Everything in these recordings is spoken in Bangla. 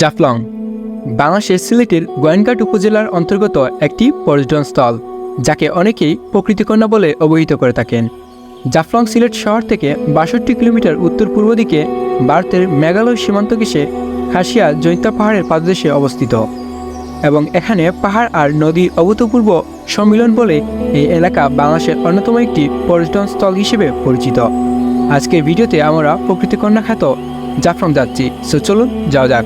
জাফলং, বাংলাদেশের সিলেটের গোয়েনঘাট উপজেলার অন্তর্গত একটি পর্যটন স্থল, যাকে অনেকেই প্রকৃতিকন্যা বলে অবহিত করে থাকেন। জাফলং সিলেট শহর থেকে বাষট্টি কিলোমিটার উত্তর পূর্ব দিকে ভারতের মেঘালয় সীমান্ত ঘেঁষে খাসিয়া জৈন্তা পাহাড়ের পাদদেশে অবস্থিত এবং এখানে পাহাড় আর নদীর অভূতপূর্ব সম্মিলন বলে এই এলাকা বাংলাদেশের অন্যতম একটি পর্যটন স্থল হিসেবে পরিচিত। আজকের ভিডিওতে আমরা প্রকৃতিকন্যা খ্যাত জাফলং যাচ্ছি সো চলুন, যাওয়া যাক।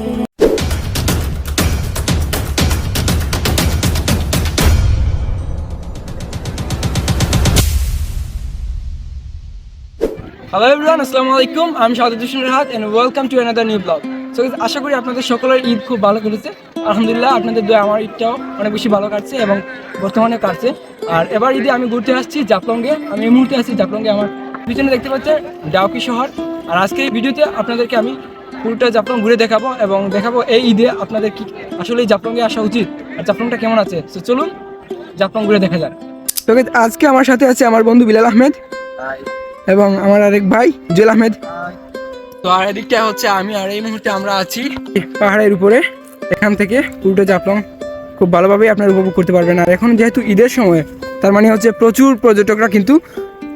হ্যালো এভরিওয়ান আসসালামু আলাইকুম। আমি Sadud Hossain Rahat and welcome to another new blog so আশা করি আপনাদের সকলের ঈদ খুব ভালো কেটেছে। আলহামদুলিল্লাহ, আপনাদের দয়া আমার ঈদটাও অনেক বেশি ভালো কাটছে এবং বর্তমানে কাটছে। আর এবার ঈদে আমি ঘুরতে আসছি জাফলংয়ে। আমি এই মুহূর্তে আছি জাফলংয়ে। আমার পিছনে দেখতে পাচ্ছেন ডাউকি শহর। আর আজকে এই ভিডিওতে আপনাদেরকে আমি পুরোটা জাফলং ঘুরে দেখাবো এবং দেখাবো এই ঈদে আপনাদের কি আসলে এই জাফলংয়ে আসা উচিত আর জাফলংটা কেমন আছে। তো চলুন জাফলং ঘুরে দেখা যাক। তো আজকে আমার সাথে আছে আমার বন্ধু বিলাল আহমেদ এবং আমার আরেক ভাই জুয়েল আহমেদ। তো আর এদিকটা হচ্ছে আমি আর এই মুহূর্তে আমরা আছি। পাহাড়ের উপরে এখান থেকে পুরোটা জাফলং খুব ভালোভাবেই আপনারা উপভোগ করতে পারবেন। আর এখন যেহেতু ঈদের সময় তার মানে হচ্ছে প্রচুর পর্যটকরা কিন্তু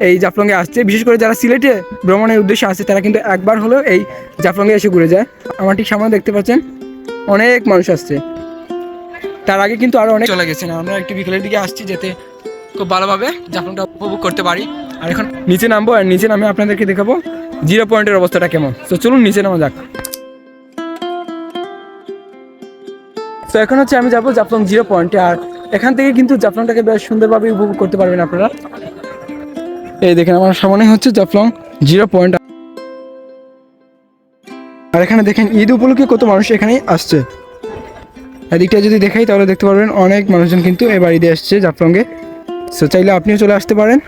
এই জাফলংয়ে আসছে। বিশেষ করে যারা সিলেটে ভ্রমণের উদ্দেশ্যে আসছে, তারা কিন্তু একবার হলেও এই জাফলংয়ে এসে ঘুরে যায়। আমার ঠিক সামনে দেখতে পাচ্ছেন, অনেক মানুষ আসছে। তার আগে কিন্তু আরও অনেক চলে গেছে আমরা একটু বিকেলের দিকে আসছি যেতে খুব ভালোভাবে জাফলংটা উপভোগ করতে পারি। আর এখন নিচে নামবো আর নিচে নামে আপনাদেরকে দেখাবো জিরো পয়েন্টের অবস্থাটা কেমন। তো চলুন নিচে নামা যাক। তো এখন হচ্ছে আমি যাব জাফলং জিরো পয়েন্টে। আর এখান থেকে কিন্তু জাফলংটাকে বেশ সুন্দরভাবে উপভোগ করতে পারবেন আপনারা। এই দেখেন, আমার সামনে হচ্ছে জাফলং, জিরো পয়েন্ট আর এখানে দেখেন, ঈদ উপলক্ষে কত মানুষ এখানে আসছে। এদিকটা যদি দেখাই, তাহলে দেখতে পারবেন অনেক মানুষজন কিন্তু এবার ঈদে আসছে জাফলংয়ে। সো চাইলে আপনিও চলে আসতে পারেন।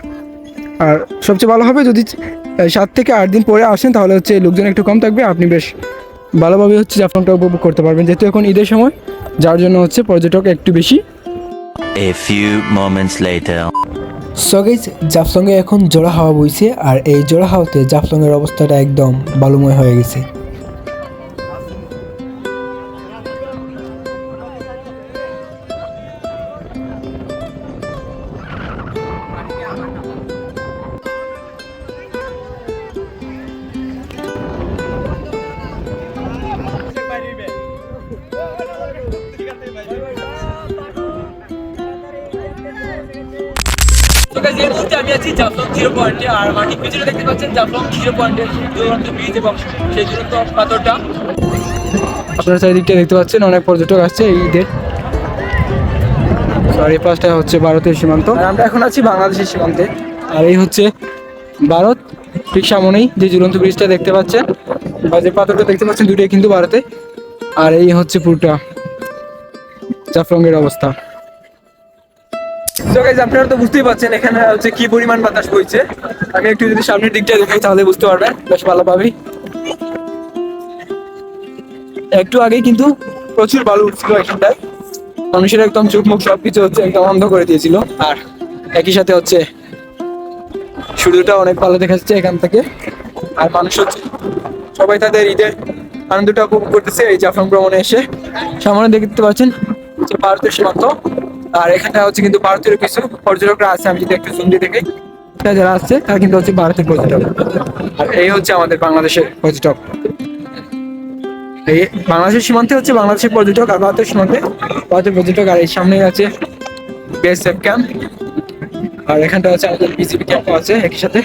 আর সবচেয়ে ভালো হবে, যদি সাত থেকে আট দিন পরে আসেন, তাহলে হচ্ছে লোকজন একটু কম থাকবে। আপনি বেশ ভালোভাবে হচ্ছে জাফলংটা উপভোগ করতে পারবেন। যেহেতু এখন ঈদের সময়, যার জন্য হচ্ছে পর্যটক একটু বেশি। A few moments later. সগেজ জাফলংয়ে এখন জোড়া হাওয়া বইছে আর এই জোড়া হাওয়াতে জাফলংয়ের অবস্থাটা একদম বালুময় হয়ে গেছে। তো এই মুহূর্তে আমি আছি জাফলং জিরো পয়েন্টে আর আমার ঠিক পিছনে দেখতে পাচ্ছেন জাফলং জিরো পয়েন্টের দুরন্ত ব্রিজ এবং সেই দুরন্ত পাথরটা। আপনারা চারিদিকটা দেখতে পাচ্ছেন অনেক পর্যটক আসছে এই ঈদের আর এই পাশটা হচ্ছে ভারতের সীমান্ত। আর আমরা এখন আছি বাংলাদেশের সীমান্তে। আর এই হচ্ছে ভারত ঠিক সামনেই যে ঝুলন্ত ব্রিজটা দেখতে পাচ্ছেন বা যে পাথরটা দেখতে পাচ্ছেন দুটোই কিন্তু ভারতে। আর এই হচ্ছে পুরোটা জাফলংয়ের অবস্থা। তো গাইজ আপনারা তো বুঝতেই পারছেন এখানে হচ্ছে কি পরিমাণ বাতাস বইছে। আমি একটু যদি সামনের দিকটা দেখাই তাহলে বুঝতে পারবেন। বেশ ভালোভাবেই একটু আগেই কিন্তু প্রচুর বালু উঠছিল এখানটায়। মানুষের একদম চোখ মুখ সবকিছু হচ্ছে একদম অন্ধ করে দিয়েছিল। আর একই সাথে হচ্ছে সূর্যটা অনেক ভালো দেখা যাচ্ছে এখান থেকে। আর মানুষ হচ্ছে সবাই তাদের ঈদের আনন্দটা উপভোগ করতেছে এই জাফলং ভ্রমণে এসে। সামনে দেখতে পাচ্ছেন যে ভারতের সীমান্ত। আর এখানে হচ্ছে কিন্তু ভারতের কিছু পর্যটকরা আছে, আমি যদি একটু জুম দিয়ে দেখি। যারা আসছে, তারা কিন্তু হচ্ছে ভারতের পর্যটক। আর এই হচ্ছে আমাদের বাংলাদেশের পর্যটক। এই বাংলাদেশের সীমান্তে হচ্ছে বাংলাদেশের পর্যটক আর ভারতের সীমান্তে ভারতের পর্যটক। আর এই সামনেই আছে বিএসএফ ক্যাম্প আর এখানটা হচ্ছে আমাদের বিজেপি ক্যাম্প আছে, একই সাথে।